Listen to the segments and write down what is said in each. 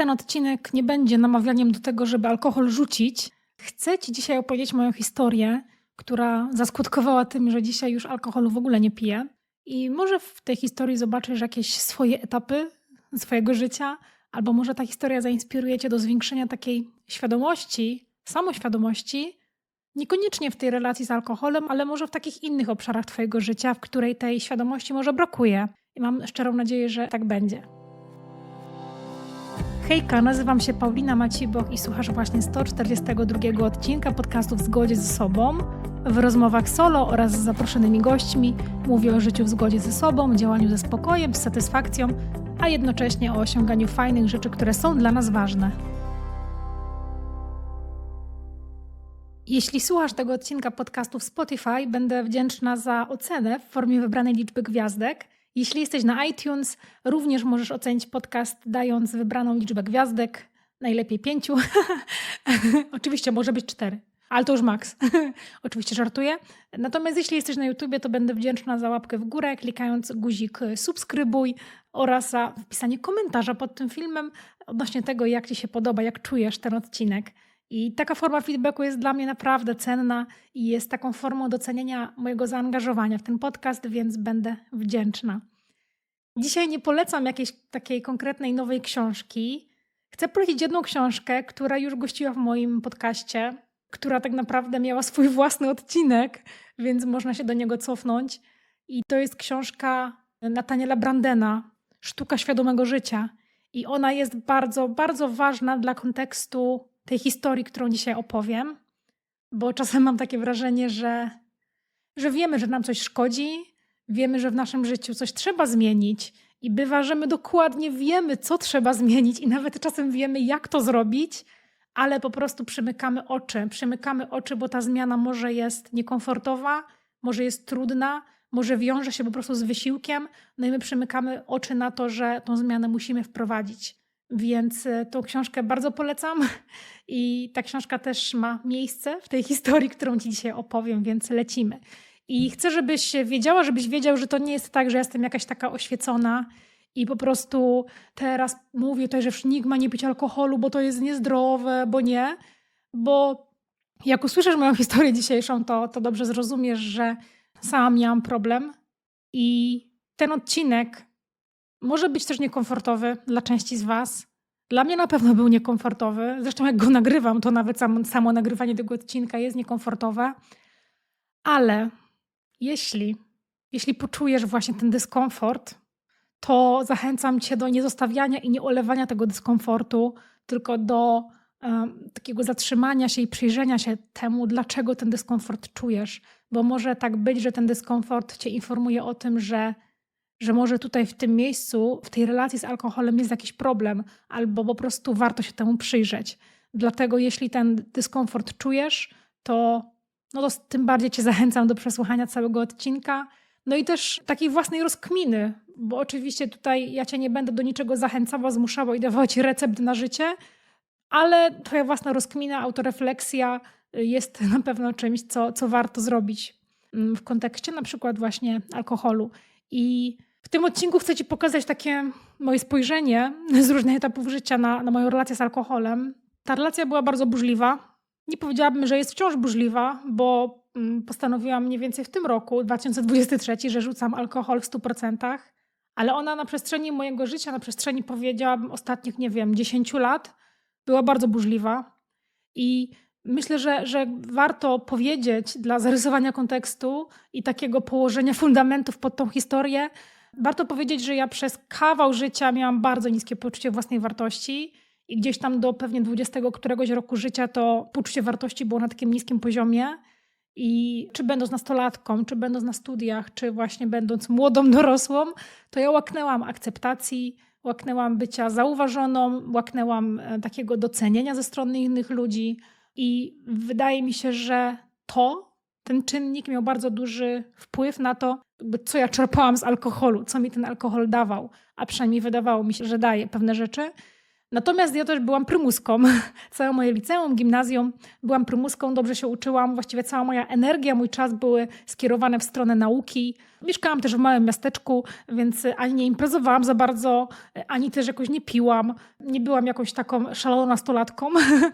ten odcinek nie będzie namawianiem do tego, żeby alkohol rzucić, chcę Ci dzisiaj opowiedzieć moją historię, która zaskutkowała tym, że dzisiaj już alkoholu w ogóle nie piję. I może w tej historii zobaczysz jakieś swoje etapy swojego życia, albo może ta historia zainspiruje Cię do zwiększenia takiej świadomości, samoświadomości, niekoniecznie w tej relacji z alkoholem, ale może w takich innych obszarach Twojego życia, w której tej świadomości może brakuje. I mam szczerą nadzieję, że tak będzie. Hejka, nazywam się Paulina Maciboch i słuchasz właśnie 142 odcinka podcastu w zgodzie ze sobą. W rozmowach solo oraz z zaproszonymi gośćmi mówię o życiu w zgodzie ze sobą, działaniu ze spokojem, z satysfakcją, a jednocześnie o osiąganiu fajnych rzeczy, które są dla nas ważne. Jeśli słuchasz tego odcinka podcastu w Spotify, będę wdzięczna za ocenę w formie wybranej liczby gwiazdek. Jeśli jesteś na iTunes, również możesz ocenić podcast dając wybraną liczbę gwiazdek, najlepiej pięciu. Oczywiście może być cztery, ale to już maks. Oczywiście żartuję. Natomiast jeśli jesteś na YouTubie, to będę wdzięczna za łapkę w górę, klikając guzik subskrybuj oraz za wpisanie komentarza pod tym filmem odnośnie tego, jak Ci się podoba, jak czujesz ten odcinek. I taka forma feedbacku jest dla mnie naprawdę cenna i jest taką formą docenienia mojego zaangażowania w ten podcast, więc będę wdzięczna. Dzisiaj nie polecam jakiejś takiej konkretnej nowej książki. Chcę polecić jedną książkę, która już gościła w moim podcaście, która tak naprawdę miała swój własny odcinek, więc można się do niego cofnąć. I to jest książka Nataniela Brandena, Sztuka świadomego życia. I ona jest bardzo, bardzo ważna dla kontekstu tej historii, którą dzisiaj opowiem, bo czasem mam takie wrażenie, że, że wiemy, że nam coś szkodzi, wiemy, że w naszym życiu coś trzeba zmienić i bywa, że my dokładnie wiemy, co trzeba zmienić i nawet czasem wiemy, jak to zrobić, ale po prostu przymykamy oczy. Przymykamy oczy, bo ta zmiana może jest niekomfortowa, może jest trudna, może wiąże się po prostu z wysiłkiem, no i my przymykamy oczy na to, że tą zmianę musimy wprowadzić. Więc e, tą książkę bardzo polecam i ta książka też ma miejsce w tej historii, którą Ci dzisiaj opowiem, więc lecimy. I chcę, żebyś wiedziała, żebyś wiedział, że to nie jest tak, że jestem jakaś taka oświecona i po prostu teraz mówię tutaj, że nikt ma nie pić alkoholu, bo to jest niezdrowe, bo nie. Bo jak usłyszysz moją historię dzisiejszą, to, to dobrze zrozumiesz, że sama miałam problem i ten odcinek może być też niekomfortowy dla części z Was. Dla mnie na pewno był niekomfortowy. Zresztą jak go nagrywam, to nawet samo, samo nagrywanie tego odcinka jest niekomfortowe. Ale jeśli, jeśli poczujesz właśnie ten dyskomfort, to zachęcam Cię do niezostawiania i nie olewania tego dyskomfortu, tylko do um, takiego zatrzymania się i przyjrzenia się temu, dlaczego ten dyskomfort czujesz. Bo może tak być, że ten dyskomfort Cię informuje o tym, że że może tutaj w tym miejscu, w tej relacji z alkoholem jest jakiś problem, albo po prostu warto się temu przyjrzeć. Dlatego, jeśli ten dyskomfort czujesz, to, no to tym bardziej Cię zachęcam do przesłuchania całego odcinka. No i też takiej własnej rozkminy, bo oczywiście tutaj ja Cię nie będę do niczego zachęcała, zmuszała i dawała Ci recept na życie, ale Twoja własna rozkmina, autorefleksja jest na pewno czymś, co, co warto zrobić mm, w kontekście na przykład właśnie alkoholu. I w tym odcinku chcę Ci pokazać takie moje spojrzenie z różnych etapów życia na, na moją relację z alkoholem. Ta relacja była bardzo burzliwa. Nie powiedziałabym, że jest wciąż burzliwa, bo mm, postanowiłam mniej więcej w tym roku, 2023, że rzucam alkohol w 100%, ale ona na przestrzeni mojego życia, na przestrzeni powiedziałabym ostatnich, nie wiem, 10 lat, była bardzo burzliwa. I myślę, że, że warto powiedzieć dla zarysowania kontekstu i takiego położenia fundamentów pod tą historię, Warto powiedzieć, że ja przez kawał życia miałam bardzo niskie poczucie własnej wartości i gdzieś tam do pewnie 20 któregoś roku życia to poczucie wartości było na takim niskim poziomie. I czy będąc nastolatką, czy będąc na studiach, czy właśnie będąc młodą dorosłą, to ja łaknęłam akceptacji, łaknęłam bycia zauważoną, łaknęłam e, takiego docenienia ze strony innych ludzi. I wydaje mi się, że to ten czynnik miał bardzo duży wpływ na to, co ja czerpałam z alkoholu, co mi ten alkohol dawał, a przynajmniej wydawało mi się, że daje pewne rzeczy. Natomiast ja też byłam prymuską. Całe moje liceum, gimnazjum byłam prymuską, dobrze się uczyłam. Właściwie cała moja energia, mój czas były skierowane w stronę nauki. Mieszkałam też w małym miasteczku, więc ani nie imprezowałam za bardzo, ani też jakoś nie piłam. Nie byłam jakąś taką szaloną nastolatką.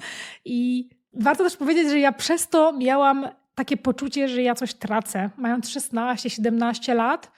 I warto też powiedzieć, że ja przez to miałam takie poczucie, że ja coś tracę. Mając 16-17 lat,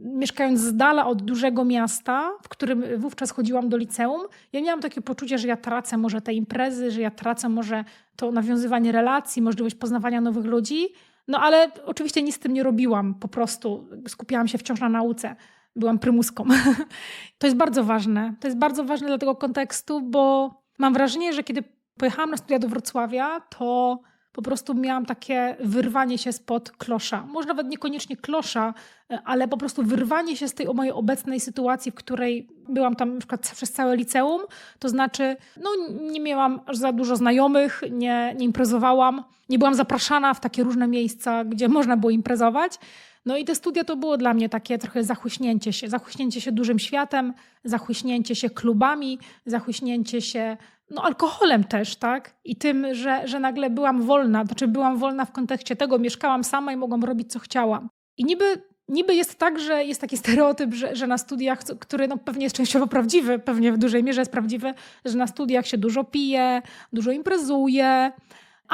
mieszkając z dala od dużego miasta, w którym wówczas chodziłam do liceum, ja miałam takie poczucie, że ja tracę może te imprezy, że ja tracę może to nawiązywanie relacji, możliwość poznawania nowych ludzi. No ale oczywiście nic z tym nie robiłam, po prostu skupiałam się wciąż na nauce. Byłam prymuską. to jest bardzo ważne. To jest bardzo ważne dla tego kontekstu, bo mam wrażenie, że kiedy pojechałam na studia do Wrocławia, to po prostu miałam takie wyrwanie się spod klosza. Może nawet niekoniecznie klosza, e, ale po prostu wyrwanie się z tej mojej obecnej sytuacji, w której byłam tam na przykład przez całe liceum. To znaczy, no nie miałam aż za dużo znajomych, nie, nie imprezowałam, nie byłam zapraszana w takie różne miejsca, gdzie można było imprezować. No i te studia to było dla mnie takie trochę zachuśnięcie się, zachuśnięcie się dużym światem, zachuśnięcie się klubami, zachuśnięcie się no, alkoholem też, tak? I tym, że, że nagle byłam wolna, znaczy byłam wolna w kontekście tego, mieszkałam sama i mogłam robić co chciałam. I niby, niby jest tak, że jest taki stereotyp, że, że na studiach, który no pewnie jest częściowo prawdziwy, pewnie w dużej mierze jest prawdziwy, że na studiach się dużo pije, dużo imprezuje,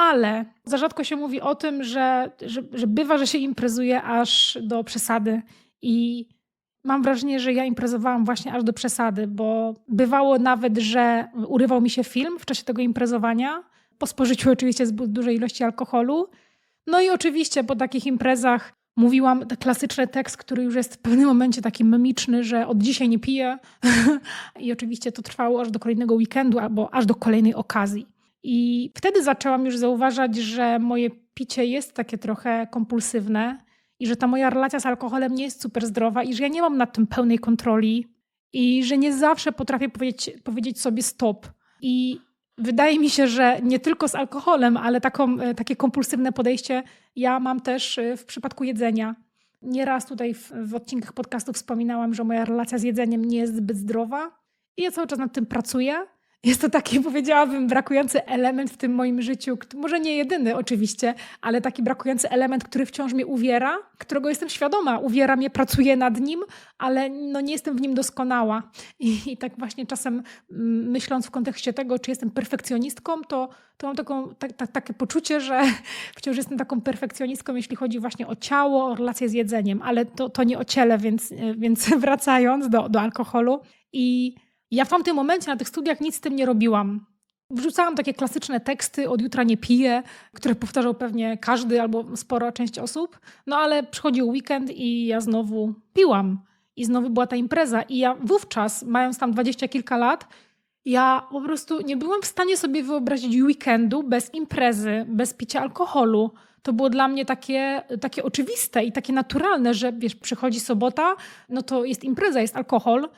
ale za rzadko się mówi o tym, że, że, że bywa, że się imprezuje aż do przesady i Mam wrażenie, że ja imprezowałam właśnie aż do przesady, bo bywało nawet, że urywał mi się film w czasie tego imprezowania, po spożyciu oczywiście zbyt dużej ilości alkoholu. No i oczywiście po takich imprezach mówiłam klasyczny tekst, który już jest w pewnym momencie taki memiczny, że od dzisiaj nie piję. I oczywiście to trwało aż do kolejnego weekendu albo aż do kolejnej okazji. I wtedy zaczęłam już zauważać, że moje picie jest takie trochę kompulsywne i że ta moja relacja z alkoholem nie jest super zdrowa i że ja nie mam nad tym pełnej kontroli i że nie zawsze potrafię powiedzieć, powiedzieć sobie stop. I wydaje mi się, że nie tylko z alkoholem, ale taką, e, takie kompulsywne podejście ja mam też e, w przypadku jedzenia. Nieraz tutaj w, w odcinkach podcastów wspominałam, że moja relacja z jedzeniem nie jest zbyt zdrowa i ja cały czas nad tym pracuję. Jest to taki, powiedziałabym, brakujący element w tym moim życiu, może nie jedyny oczywiście, ale taki brakujący element, który wciąż mnie uwiera, którego jestem świadoma, uwiera mnie, pracuję nad nim, ale no nie jestem w nim doskonała. I, i tak właśnie czasem mm, myśląc w kontekście tego, czy jestem perfekcjonistką, to, to mam taką, ta, ta, takie poczucie, że wciąż jestem taką perfekcjonistką, jeśli chodzi właśnie o ciało, o relacje z jedzeniem, ale to, to nie o ciele, więc, więc wracając do, do alkoholu i ja w tamtym momencie na tych studiach nic z tym nie robiłam. Wrzucałam takie klasyczne teksty, od jutra nie piję, które powtarzał pewnie każdy albo spora część osób. No ale przychodził weekend i ja znowu piłam. I znowu była ta impreza. I ja wówczas, mając tam dwadzieścia kilka lat, ja po prostu nie byłam w stanie sobie wyobrazić weekendu bez imprezy, bez picia alkoholu. To było dla mnie takie, takie oczywiste i takie naturalne, że wiesz, przychodzi sobota, no to jest impreza, jest alkohol.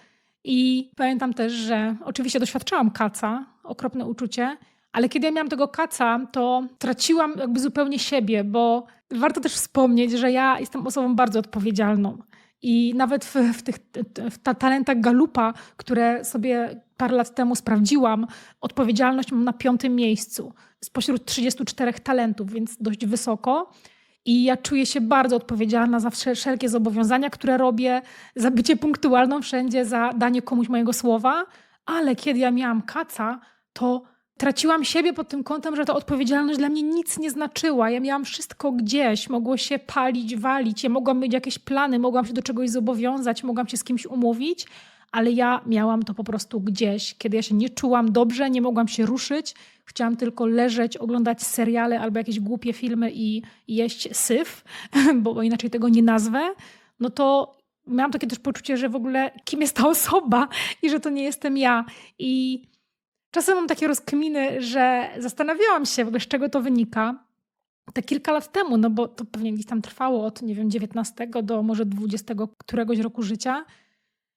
I pamiętam też, że oczywiście doświadczałam kaca, okropne uczucie, ale kiedy ja miałam tego kaca, to traciłam jakby zupełnie siebie, bo warto też wspomnieć, że ja jestem osobą bardzo odpowiedzialną. I nawet w, w tych w ta talentach Galupa, które sobie parę lat temu sprawdziłam, odpowiedzialność mam na piątym miejscu spośród 34 talentów, więc dość wysoko. I ja czuję się bardzo odpowiedzialna za wszelkie zobowiązania, które robię, za bycie punktualną wszędzie, za danie komuś mojego słowa. Ale kiedy ja miałam kaca, to traciłam siebie pod tym kątem, że ta odpowiedzialność dla mnie nic nie znaczyła. Ja miałam wszystko gdzieś, mogło się palić, walić, ja mogłam mieć jakieś plany, mogłam się do czegoś zobowiązać, mogłam się z kimś umówić, ale ja miałam to po prostu gdzieś. Kiedy ja się nie czułam dobrze, nie mogłam się ruszyć, chciałam tylko leżeć, oglądać seriale albo jakieś głupie filmy i jeść syf, bo inaczej tego nie nazwę, no to miałam takie też poczucie, że w ogóle kim jest ta osoba i że to nie jestem ja. I czasem mam takie rozkminy, że zastanawiałam się w ogóle, z czego to wynika. Te kilka lat temu, no bo to pewnie gdzieś tam trwało od, nie wiem, 19 do może 20 któregoś roku życia.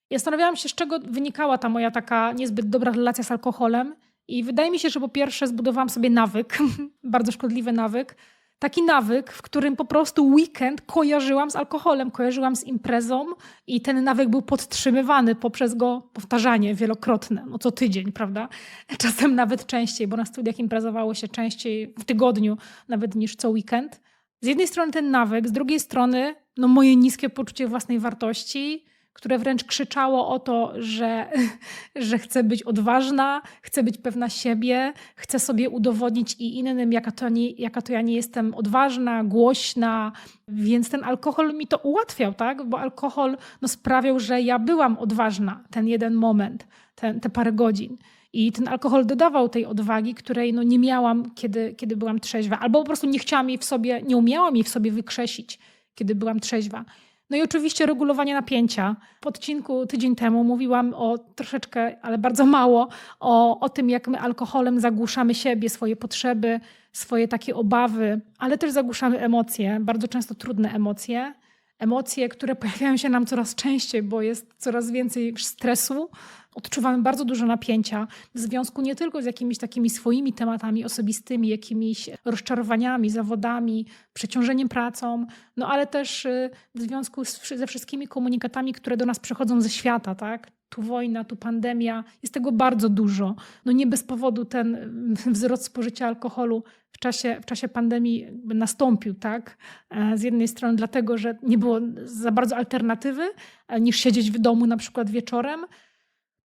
I zastanawiałam się, z czego wynikała ta moja taka niezbyt dobra relacja z alkoholem. I wydaje mi się, że po pierwsze zbudowałam sobie nawyk, bardzo szkodliwy nawyk, taki nawyk, w którym po prostu weekend kojarzyłam z alkoholem, kojarzyłam z imprezą i ten nawyk był podtrzymywany poprzez go powtarzanie wielokrotne, no co tydzień, prawda? Czasem nawet częściej, bo na studiach imprezowało się częściej w tygodniu nawet niż co weekend. Z jednej strony ten nawyk, z drugiej strony no moje niskie poczucie własnej wartości, które wręcz krzyczało o to, że, że chcę być odważna, chcę być pewna siebie, chcę sobie udowodnić i innym, jaka to, nie, jaka to ja nie jestem odważna, głośna. Więc ten alkohol mi to ułatwiał, tak? Bo alkohol no, sprawiał, że ja byłam odważna ten jeden moment, ten, te parę godzin. I ten alkohol dodawał tej odwagi, której no nie miałam, kiedy, kiedy byłam trzeźwa, albo po prostu nie chciałam jej w sobie, nie umiałam jej w sobie wykrzesić, kiedy byłam trzeźwa. No i oczywiście regulowanie napięcia. W odcinku tydzień temu mówiłam o troszeczkę, ale bardzo mało, o, o tym, jak my alkoholem zagłuszamy siebie, swoje potrzeby, swoje takie obawy, ale też zagłuszamy emocje, bardzo często trudne emocje. Emocje, które pojawiają się nam coraz częściej, bo jest coraz więcej stresu, odczuwamy bardzo dużo napięcia w związku nie tylko z jakimiś takimi swoimi tematami osobistymi, jakimiś rozczarowaniami, zawodami, przeciążeniem pracą, no ale też y, w związku z, ze wszystkimi komunikatami, które do nas przychodzą ze świata, tak? Tu wojna, tu pandemia, jest tego bardzo dużo. No nie bez powodu ten wzrost spożycia alkoholu w czasie, w czasie pandemii nastąpił, tak? E, z jednej strony dlatego, że nie było za bardzo alternatywy e, niż siedzieć w domu na przykład wieczorem,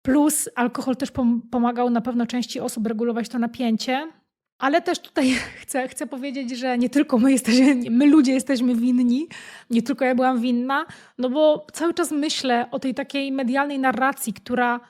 Plus alkohol też pomagał na pewno części osób regulować to napięcie. Ale też tutaj chcę, chcę powiedzieć, że nie tylko my jesteśmy, my ludzie jesteśmy winni, nie tylko ja byłam winna, no bo cały czas myślę o tej takiej medialnej narracji, która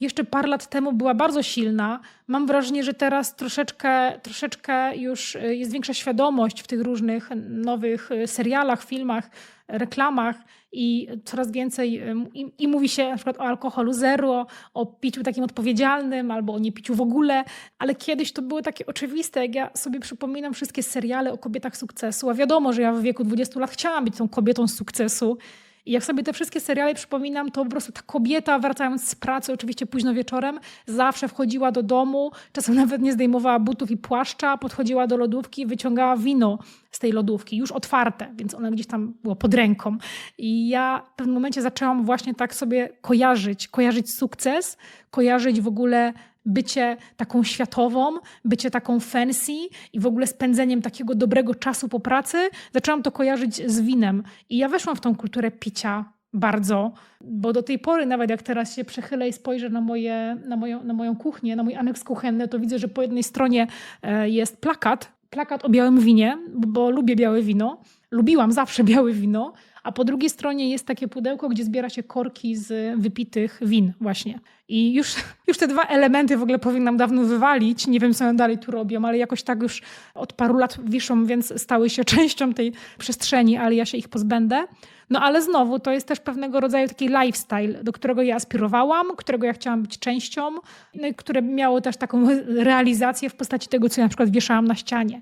jeszcze parę lat temu była bardzo silna. Mam wrażenie, że teraz troszeczkę, troszeczkę już y, jest większa świadomość w tych różnych nowych y, serialach, filmach, reklamach i coraz więcej i, i, mówi się na przykład o alkoholu zero, o piciu takim odpowiedzialnym albo o niepiciu w ogóle, ale kiedyś to było takie oczywiste, jak ja sobie przypominam wszystkie seriale o kobietach sukcesu, a wiadomo, że ja w wieku 20 lat chciałam być tą kobietą sukcesu i jak sobie te wszystkie seriale przypominam, to po prostu ta kobieta, wracając z pracy, oczywiście późno wieczorem, zawsze wchodziła do domu, czasem nawet nie zdejmowała butów i płaszcza, podchodziła do lodówki, wyciągała wino z tej lodówki, już otwarte, więc ona gdzieś tam było pod ręką. I ja w pewnym momencie zaczęłam właśnie tak sobie kojarzyć, kojarzyć sukces, kojarzyć w ogóle bycie taką światową, bycie taką fancy i w ogóle spędzeniem takiego dobrego czasu po pracy, zaczęłam to kojarzyć z winem. I ja weszłam w tą kulturę picia bardzo, bo do tej pory, nawet jak teraz się przechylę i spojrzę na, moje, na, moją, na moją kuchnię, na mój aneks kuchenny, to widzę, że po jednej stronie e, jest plakat, plakat o białym winie, bo lubię białe wino. Lubiłam zawsze białe wino, a po drugiej stronie jest takie pudełko, gdzie zbiera się korki z wypitych win właśnie. I już, już te dwa elementy w ogóle powinnam dawno wywalić. Nie wiem, co one dalej tu robią, ale jakoś tak już od paru lat wiszą, więc stały się częścią tej przestrzeni, ale ja się ich pozbędę. No ale znowu, to jest też pewnego rodzaju taki lifestyle, do którego ja aspirowałam, którego ja chciałam być częścią, no które miało też taką realizację w postaci tego, co ja na przykład wieszałam na ścianie.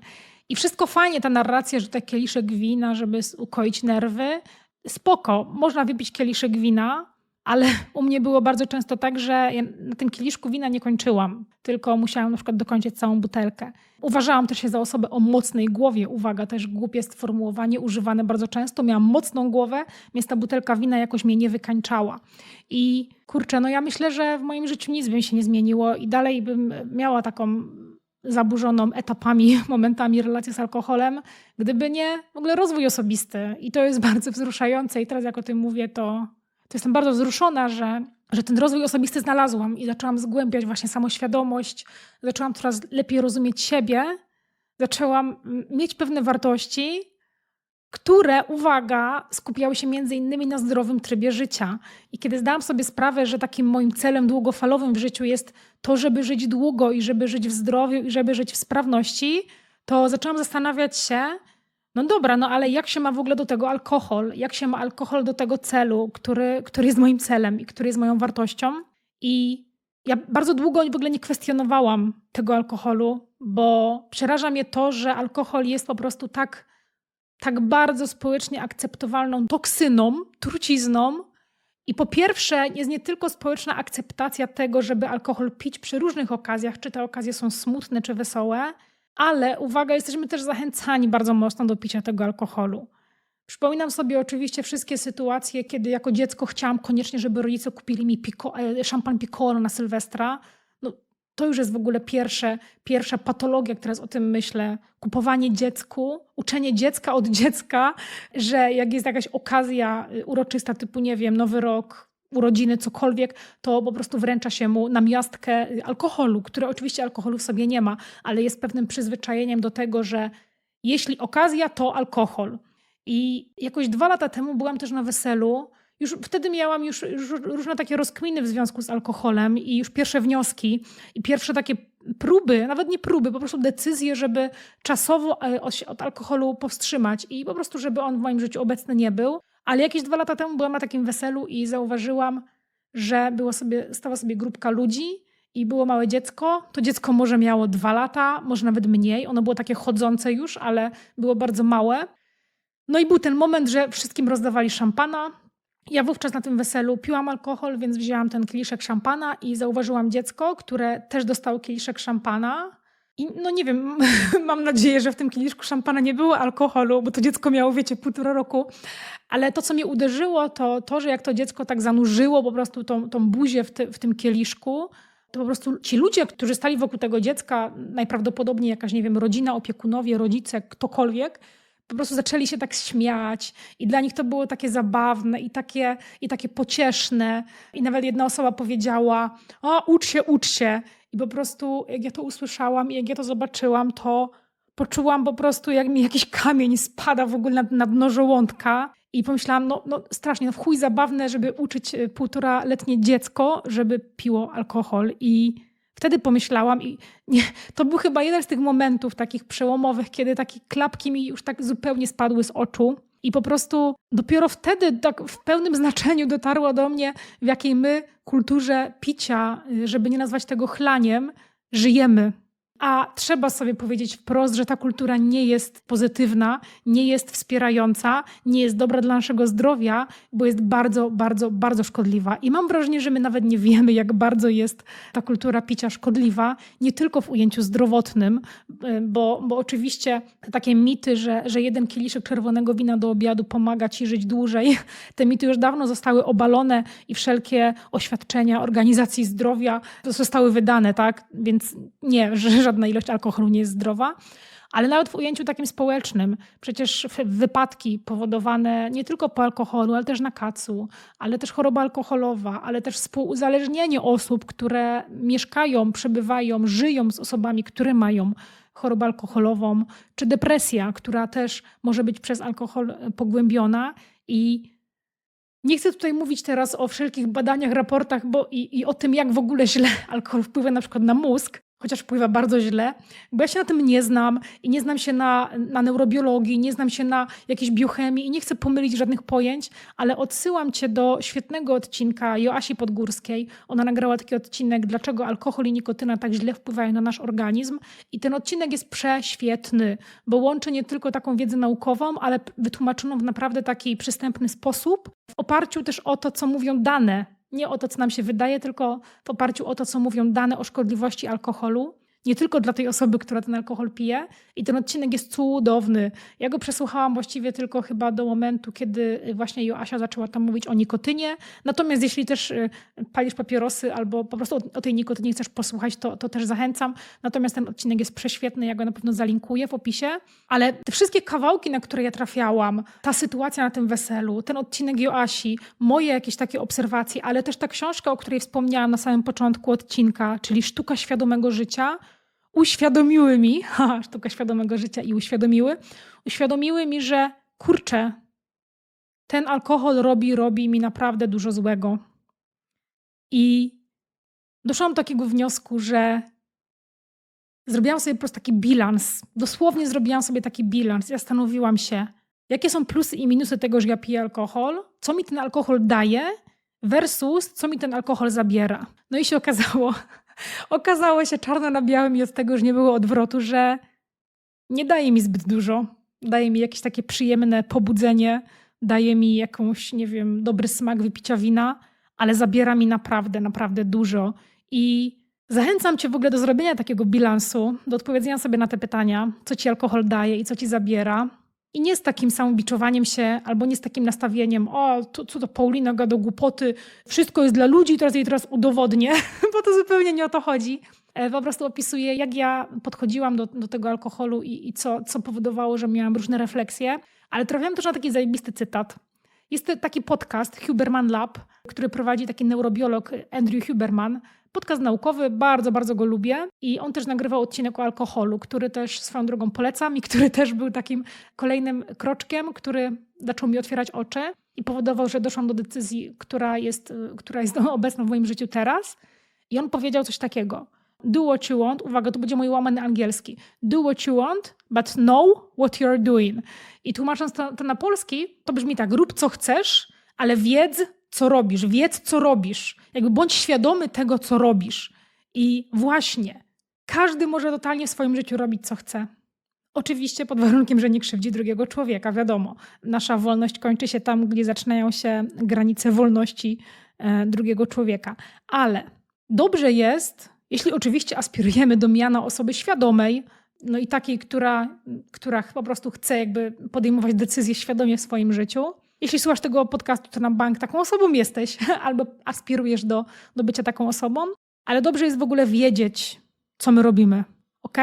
I wszystko fajnie, ta narracja, że te kieliszek wina, żeby ukoić nerwy. Spoko, można wypić kieliszek wina, ale u mnie było bardzo często tak, że ja na tym kieliszku wina nie kończyłam, tylko musiałam na przykład dokończyć całą butelkę. Uważałam też się za osobę o mocnej głowie. Uwaga, też głupie sformułowanie, używane bardzo często. Miałam mocną głowę, więc ta butelka wina jakoś mnie nie wykańczała. I kurczę, no ja myślę, że w moim życiu nic by się nie zmieniło i dalej bym miała taką zaburzoną etapami, momentami relację z alkoholem, gdyby nie w ogóle rozwój osobisty. I to jest bardzo wzruszające. I teraz, jak o tym mówię, to, to jestem bardzo wzruszona, że, że ten rozwój osobisty znalazłam i zaczęłam zgłębiać właśnie samoświadomość, zaczęłam coraz lepiej rozumieć siebie, zaczęłam mieć pewne wartości, które, uwaga, skupiały się między innymi na zdrowym trybie życia. I kiedy zdałam sobie sprawę, że takim moim celem długofalowym w życiu jest to, żeby żyć długo i żeby żyć w zdrowiu i żeby żyć w sprawności, to zaczęłam zastanawiać się, no dobra, no ale jak się ma w ogóle do tego alkohol? Jak się ma alkohol do tego celu, który, który jest moim celem i który jest moją wartością? I ja bardzo długo w ogóle nie kwestionowałam tego alkoholu, bo przeraża mnie to, że alkohol jest po prostu tak tak bardzo społecznie akceptowalną toksyną, trucizną. I po pierwsze, jest nie tylko społeczna akceptacja tego, żeby alkohol pić przy różnych okazjach, czy te okazje są smutne, czy wesołe, Ale uwaga, jesteśmy też zachęcani bardzo mocno do picia tego alkoholu. Przypominam sobie oczywiście wszystkie sytuacje, kiedy jako dziecko chciałam koniecznie, żeby rodzice kupili mi piko, e, szampan piccolo na Sylwestra. No, to już jest w ogóle pierwsze, pierwsza patologia, która jest o tym myślę. Kupowanie dziecku, uczenie dziecka od dziecka, że jak jest jakaś okazja y, uroczysta, typu nie wiem, nowy rok, urodziny, cokolwiek, to po prostu wręcza się mu namiastkę alkoholu, który oczywiście alkoholu w sobie nie ma, ale jest pewnym przyzwyczajeniem do tego, że jeśli okazja, to alkohol. I jakoś dwa lata temu byłam też na weselu. Już wtedy miałam już, już różne takie rozkminy w związku z alkoholem i już pierwsze wnioski i pierwsze takie próby, nawet nie próby, po prostu decyzje, żeby czasowo e, od alkoholu powstrzymać i po prostu, żeby on w moim życiu obecny nie był. Ale jakieś dwa lata temu byłam na takim weselu i zauważyłam, że było sobie, stała sobie grupka ludzi i było małe dziecko. To dziecko może miało dwa lata, może nawet mniej. Ono było takie chodzące już, ale było bardzo małe. No i był ten moment, że wszystkim rozdawali szampana. Ja wówczas na tym weselu piłam alkohol, więc wzięłam ten kieliszek szampana i zauważyłam dziecko, które też dostało kieliszek szampana. I no nie wiem, mam nadzieję, że w tym kieliszku szampana nie było alkoholu, bo to dziecko miało, wiecie, półtora roku. Ale to, co mnie uderzyło, to to, że jak to dziecko tak zanurzyło po prostu tą, tą buzię w, ty, w tym kieliszku, to po prostu ci ludzie, którzy stali wokół tego dziecka, najprawdopodobniej jakaś, nie wiem, rodzina, opiekunowie, rodzice, ktokolwiek, po prostu zaczęli się tak śmiać i dla nich to było takie zabawne i takie, i takie pocieszne. I nawet jedna osoba powiedziała, o ucz się, ucz się. I po prostu jak ja to usłyszałam i jak ja to zobaczyłam, to poczułam po prostu jak mi jakiś kamień spada w ogóle na, na dno żołądka. I pomyślałam, no, no strasznie, no w chuj zabawne, żeby uczyć e, półtora letnie dziecko, żeby piło alkohol i Wtedy pomyślałam i nie, to był chyba jeden z tych momentów takich przełomowych, kiedy takie klapki mi już tak zupełnie spadły z oczu. I po prostu dopiero wtedy tak w pełnym znaczeniu dotarło do mnie, w jakiej my kulturze picia, żeby nie nazwać tego chlaniem, żyjemy. A trzeba sobie powiedzieć wprost, że ta kultura nie jest pozytywna, nie jest wspierająca, nie jest dobra dla naszego zdrowia, bo jest bardzo, bardzo, bardzo szkodliwa. I mam wrażenie, że my nawet nie wiemy, jak bardzo jest ta kultura picia szkodliwa, nie tylko w ujęciu zdrowotnym, bo, bo oczywiście takie mity, że, że jeden kieliszek czerwonego wina do obiadu pomaga ci żyć dłużej, te mity już dawno zostały obalone i wszelkie oświadczenia Organizacji Zdrowia zostały wydane, tak? Więc nie, że żadna ilość alkoholu nie jest zdrowa. Ale nawet w ujęciu takim społecznym, przecież wypadki powodowane nie tylko po alkoholu, ale też na kacu, ale też choroba alkoholowa, ale też współuzależnienie osób, które mieszkają, przebywają, żyją z osobami, które mają chorobę alkoholową, czy depresja, która też może być przez alkohol pogłębiona i nie chcę tutaj mówić teraz o wszelkich badaniach, raportach bo i, i o tym, jak w ogóle źle alkohol wpływa na przykład na mózg, chociaż wpływa bardzo źle, bo ja się na tym nie znam i nie znam się na, na neurobiologii, nie znam się na jakiejś biochemii i nie chcę pomylić żadnych pojęć, ale odsyłam cię do świetnego odcinka Joasi Podgórskiej. Ona nagrała taki odcinek, dlaczego alkohol i nikotyna tak źle wpływają na nasz organizm i ten odcinek jest prześwietny, bo łączy nie tylko taką wiedzę naukową, ale wytłumaczoną w naprawdę taki przystępny sposób, w oparciu też o to, co mówią dane nie o to, co nam się wydaje, tylko w oparciu o to, co mówią dane o szkodliwości alkoholu nie tylko dla tej osoby, która ten alkohol pije. I ten odcinek jest cudowny. Ja go przesłuchałam właściwie tylko chyba do momentu, kiedy właśnie Joasia zaczęła tam mówić o nikotynie. Natomiast jeśli też y, palisz papierosy albo po prostu o tej nikotynie chcesz posłuchać, to, to też zachęcam. Natomiast ten odcinek jest prześwietny, ja go na pewno zalinkuję w opisie. Ale te wszystkie kawałki, na które ja trafiałam, ta sytuacja na tym weselu, ten odcinek Joasi, moje jakieś takie obserwacje, ale też ta książka, o której wspomniałam na samym początku odcinka, czyli Sztuka Świadomego Życia, uświadomiły mi, ha, sztuka świadomego życia i uświadomiły, uświadomiły mi, że kurczę, ten alkohol robi, robi mi naprawdę dużo złego. I doszłam do takiego wniosku, że zrobiłam sobie po prostu taki bilans. Dosłownie zrobiłam sobie taki bilans. Zastanowiłam się, jakie są plusy i minusy tego, że ja piję alkohol, co mi ten alkohol daje versus co mi ten alkohol zabiera. No i się okazało, okazało się czarno na białym i od tego już nie było odwrotu, że nie daje mi zbyt dużo. Daje mi jakieś takie przyjemne pobudzenie, daje mi jakąś, nie wiem, dobry smak wypicia wina, ale zabiera mi naprawdę, naprawdę dużo. I Zachęcam Cię w ogóle do zrobienia takiego bilansu, do odpowiedzenia sobie na te pytania, co Ci alkohol daje i co Ci zabiera. I nie z takim samobiczowaniem się, albo nie z takim nastawieniem, o, to, co to Paulina gada głupoty, wszystko jest dla ludzi, teraz jej teraz udowodnię, bo to zupełnie nie o to chodzi. E, po prostu opisuję, jak ja podchodziłam do, do tego alkoholu i, i co, co powodowało, że miałam różne refleksje. Ale trafiłam też na taki zajebisty cytat. Jest taki podcast Huberman Lab, który prowadzi taki neurobiolog Andrew Huberman. Podcast naukowy, bardzo, bardzo go lubię. I on też nagrywał odcinek o alkoholu, który też swoją drogą polecam i który też był takim kolejnym kroczkiem, który zaczął mi otwierać oczy i powodował, że doszłam do decyzji, która jest, która jest obecna w moim życiu teraz. I on powiedział coś takiego. Do what you want. Uwaga, to będzie mój łamany angielski. Do what you want, but know what you're doing. I tłumacząc to, to na polski, to brzmi tak: rób co chcesz, ale wiedz, co robisz. Wiedz, co robisz. Jakby bądź świadomy tego, co robisz. I właśnie, każdy może totalnie w swoim życiu robić, co chce. Oczywiście pod warunkiem, że nie krzywdzi drugiego człowieka, wiadomo. Nasza wolność kończy się tam, gdzie zaczynają się granice wolności e, drugiego człowieka. Ale dobrze jest, jeśli oczywiście aspirujemy do miana osoby świadomej, no i takiej, która, która po prostu chce jakby podejmować decyzje świadomie w swoim życiu. Jeśli słuchasz tego podcastu, to na bank taką osobą jesteś, albo aspirujesz do, do bycia taką osobą, ale dobrze jest w ogóle wiedzieć, co my robimy. Ok?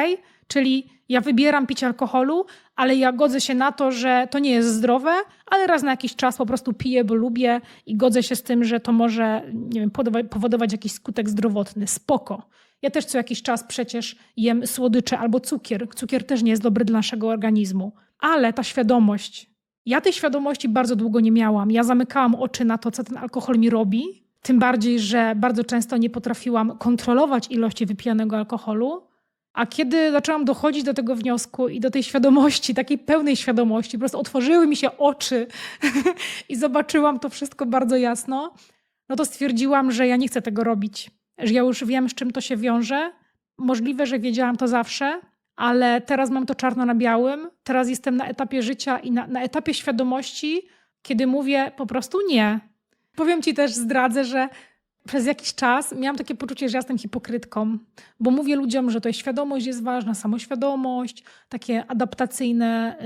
Czyli ja wybieram picie alkoholu, ale ja godzę się na to, że to nie jest zdrowe, ale raz na jakiś czas po prostu piję, bo lubię i godzę się z tym, że to może nie wiem, powodować jakiś skutek zdrowotny. Spoko. Ja też co jakiś czas przecież jem słodycze albo cukier. Cukier też nie jest dobry dla naszego organizmu. Ale ta świadomość, ja tej świadomości bardzo długo nie miałam. Ja zamykałam oczy na to, co ten alkohol mi robi. Tym bardziej, że bardzo często nie potrafiłam kontrolować ilości wypijanego alkoholu. A kiedy zaczęłam dochodzić do tego wniosku i do tej świadomości, takiej pełnej świadomości, po prostu otworzyły mi się oczy i zobaczyłam to wszystko bardzo jasno, no to stwierdziłam, że ja nie chcę tego robić że ja już wiem, z czym to się wiąże. Możliwe, że wiedziałam to zawsze, ale teraz mam to czarno na białym. Teraz jestem na etapie życia i na, na etapie świadomości, kiedy mówię po prostu nie. Powiem ci też, zdradzę, że przez jakiś czas miałam takie poczucie, że jestem hipokrytką, bo mówię ludziom, że to jest świadomość jest ważna, samoświadomość, takie adaptacyjne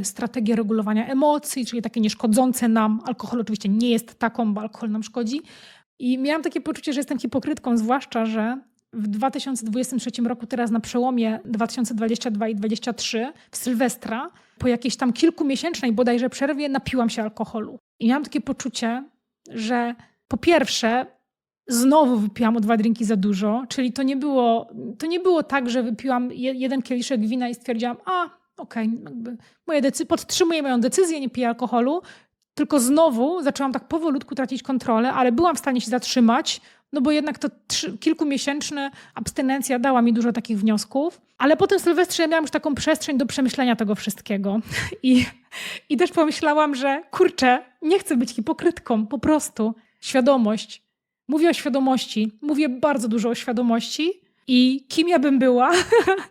y, strategie regulowania emocji, czyli takie nieszkodzące nam. Alkohol oczywiście nie jest taką, bo alkohol nam szkodzi, i miałam takie poczucie, że jestem hipokrytką, zwłaszcza, że w 2023 roku, teraz na przełomie 2022 i 2023, w Sylwestra, po jakiejś tam kilkumiesięcznej bodajże przerwie, napiłam się alkoholu. I miałam takie poczucie, że po pierwsze, znowu wypiłam o dwa drinki za dużo, czyli to nie było, to nie było tak, że wypiłam jeden kieliszek wina i stwierdziłam, a okej, okay, moje decy- podtrzymuję moją decyzję, nie piję alkoholu, tylko znowu zaczęłam tak powolutku tracić kontrolę, ale byłam w stanie się zatrzymać, no bo jednak to trzy, kilkumiesięczna abstynencja dała mi dużo takich wniosków. Ale po tym Sylwestrze ja miałam już taką przestrzeń do przemyślenia tego wszystkiego. I, I też pomyślałam, że kurczę, nie chcę być hipokrytką, po prostu. Świadomość. Mówię o świadomości. Mówię bardzo dużo o świadomości. I kim ja bym była,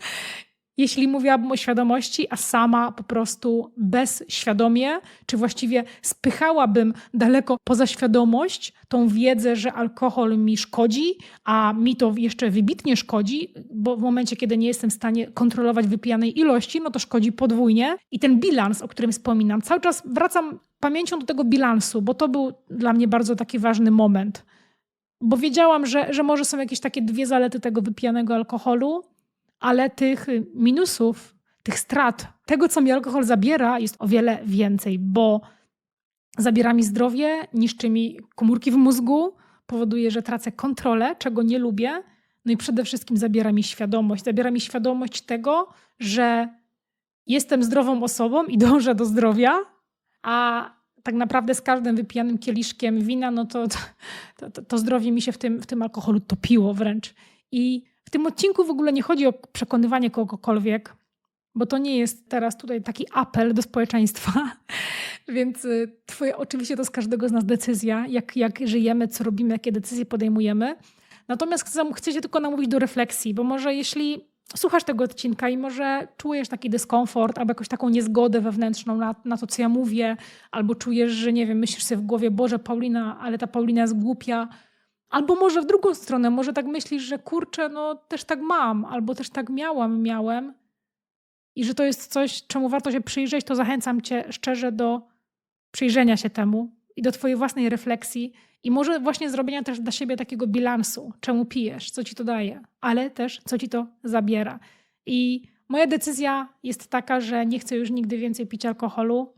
jeśli mówiłabym o świadomości, a sama po prostu bezświadomie, czy właściwie spychałabym daleko poza świadomość tą wiedzę, że alkohol mi szkodzi, a mi to jeszcze wybitnie szkodzi, bo w momencie, kiedy nie jestem w stanie kontrolować wypijanej ilości, no to szkodzi podwójnie. I ten bilans, o którym wspominam, cały czas wracam pamięcią do tego bilansu, bo to był dla mnie bardzo taki ważny moment. Bo wiedziałam, że, że może są jakieś takie dwie zalety tego wypijanego alkoholu, ale tych minusów, tych strat, tego, co mi alkohol zabiera, jest o wiele więcej, bo zabiera mi zdrowie, niszczy mi komórki w mózgu, powoduje, że tracę kontrolę, czego nie lubię. No i przede wszystkim zabiera mi świadomość. Zabiera mi świadomość tego, że jestem zdrową osobą i dążę do zdrowia, a tak naprawdę z każdym wypijanym kieliszkiem wina, no to, to, to, to zdrowie mi się w tym, w tym alkoholu topiło wręcz. I w tym odcinku w ogóle nie chodzi o przekonywanie kogokolwiek, bo to nie jest teraz tutaj taki apel do społeczeństwa. Więc y, twoje, oczywiście to z każdego z nas decyzja, jak, jak żyjemy, co robimy, jakie decyzje podejmujemy. Natomiast chcę, cię tylko namówić do refleksji, bo może jeśli słuchasz tego odcinka i może czujesz taki dyskomfort albo jakąś taką niezgodę wewnętrzną na, na to, co ja mówię, albo czujesz, że nie wiem, myślisz sobie w głowie, Boże, Paulina, ale ta Paulina jest głupia, Albo może w drugą stronę, może tak myślisz, że kurczę, no też tak mam, albo też tak miałam, miałem i że to jest coś, czemu warto się przyjrzeć, to zachęcam cię szczerze do przyjrzenia się temu i do twojej własnej refleksji i może właśnie zrobienia też dla siebie takiego bilansu, czemu pijesz, co ci to daje, ale też co ci to zabiera. I moja decyzja jest taka, że nie chcę już nigdy więcej pić alkoholu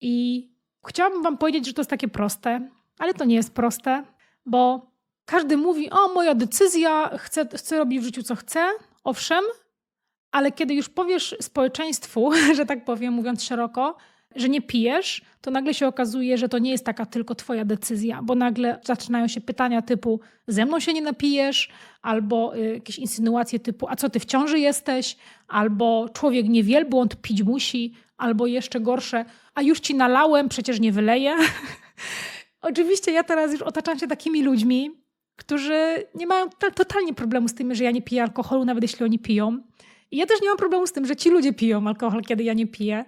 i chciałabym wam powiedzieć, że to jest takie proste, ale to nie jest proste, bo każdy mówi, o moja decyzja, chcę, chcę robić w życiu co chcę, owszem, ale kiedy już powiesz społeczeństwu, że tak powiem, mówiąc szeroko, że nie pijesz, to nagle się okazuje, że to nie jest taka tylko twoja decyzja, bo nagle zaczynają się pytania typu ze mną się nie napijesz, albo y, jakieś insynuacje typu a co ty w ciąży jesteś, albo człowiek nie wielbłąd pić musi, albo jeszcze gorsze, a już ci nalałem, przecież nie wyleję. Oczywiście ja teraz już otaczam się takimi ludźmi, którzy nie mają totalnie problemu z tym, że ja nie piję alkoholu, nawet jeśli oni piją. I ja też nie mam problemu z tym, że ci ludzie piją alkohol, kiedy ja nie piję,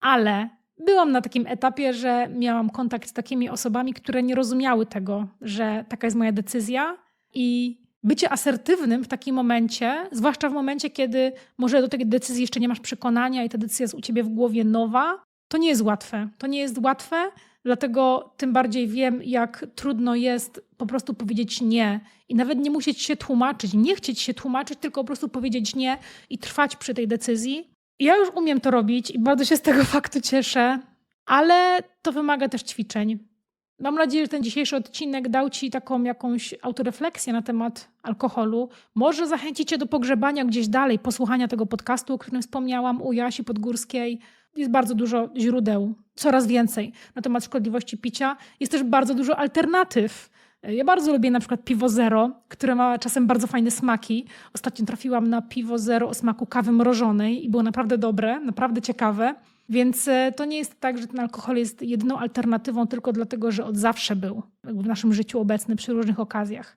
ale byłam na takim etapie, że miałam kontakt z takimi osobami, które nie rozumiały tego, że taka jest moja decyzja i bycie asertywnym w takim momencie, zwłaszcza w momencie, kiedy może do tej decyzji jeszcze nie masz przekonania i ta decyzja jest u ciebie w głowie nowa, to nie jest łatwe. To nie jest łatwe, dlatego tym bardziej wiem, jak trudno jest po prostu powiedzieć nie i nawet nie musieć się tłumaczyć, nie chcieć się tłumaczyć, tylko po prostu powiedzieć nie i trwać przy tej decyzji. Ja już umiem to robić i bardzo się z tego faktu cieszę, ale to wymaga też ćwiczeń. Mam nadzieję, że ten dzisiejszy odcinek dał Ci taką jakąś autorefleksję na temat alkoholu. Może zachęcicie do pogrzebania gdzieś dalej, posłuchania tego podcastu, o którym wspomniałam u Jasi Podgórskiej. Jest bardzo dużo źródeł, coraz więcej na temat szkodliwości picia. Jest też bardzo dużo alternatyw. Ja bardzo lubię na przykład piwo zero, które ma czasem bardzo fajne smaki. Ostatnio trafiłam na piwo zero o smaku kawy mrożonej i było naprawdę dobre, naprawdę ciekawe. Więc e, to nie jest tak, że ten alkohol jest jedyną alternatywą tylko dlatego, że od zawsze był w naszym życiu obecny przy różnych okazjach.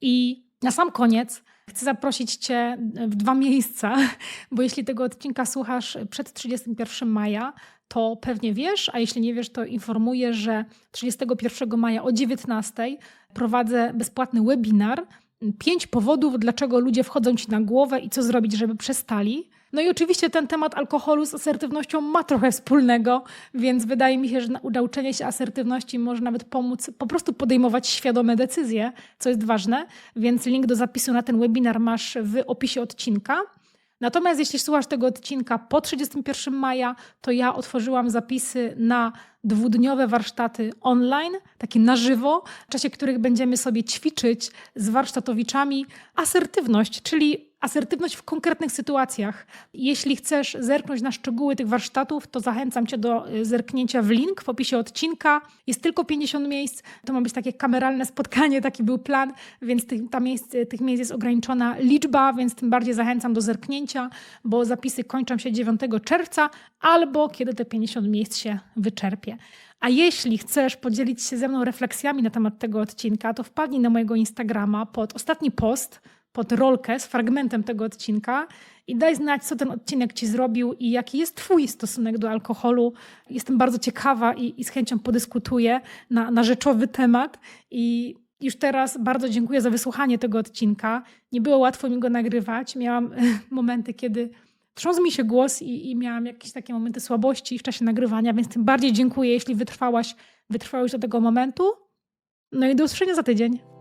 I na sam koniec chcę zaprosić Cię w dwa miejsca, bo jeśli tego odcinka słuchasz przed 31 maja, to pewnie wiesz, a jeśli nie wiesz, to informuję, że 31 maja o 19 prowadzę bezpłatny webinar. Pięć powodów, dlaczego ludzie wchodzą ci na głowę i co zrobić, żeby przestali. No i oczywiście ten temat alkoholu z asertywnością ma trochę wspólnego, więc wydaje mi się, że nauczenie się asertywności może nawet pomóc po prostu podejmować świadome decyzje, co jest ważne. Więc link do zapisu na ten webinar masz w opisie odcinka. Natomiast jeśli słuchasz tego odcinka po 31 maja, to ja otworzyłam zapisy na dwudniowe warsztaty online, takie na żywo, w czasie których będziemy sobie ćwiczyć z warsztatowiczami asertywność, czyli asertywność w konkretnych sytuacjach. Jeśli chcesz zerknąć na szczegóły tych warsztatów, to zachęcam Cię do y, zerknięcia w link w opisie odcinka. Jest tylko 50 miejsc. To ma być takie kameralne spotkanie, taki był plan, więc tych, ta miejsc, tych miejsc jest ograniczona liczba, więc tym bardziej zachęcam do zerknięcia, bo zapisy kończą się 9 czerwca albo kiedy te 50 miejsc się wyczerpie. A jeśli chcesz podzielić się ze mną refleksjami na temat tego odcinka, to wpadnij na mojego Instagrama pod ostatni post pod rolkę z fragmentem tego odcinka i daj znać, co ten odcinek ci zrobił i jaki jest Twój stosunek do alkoholu. Jestem bardzo ciekawa i, i z chęcią podyskutuję na, na rzeczowy temat. I już teraz bardzo dziękuję za wysłuchanie tego odcinka. Nie było łatwo mi go nagrywać. Miałam momenty, kiedy trząsł mi się głos i, i miałam jakieś takie momenty słabości w czasie nagrywania, więc tym bardziej dziękuję, jeśli wytrwałaś, wytrwałeś do tego momentu. No i do usłyszenia za tydzień.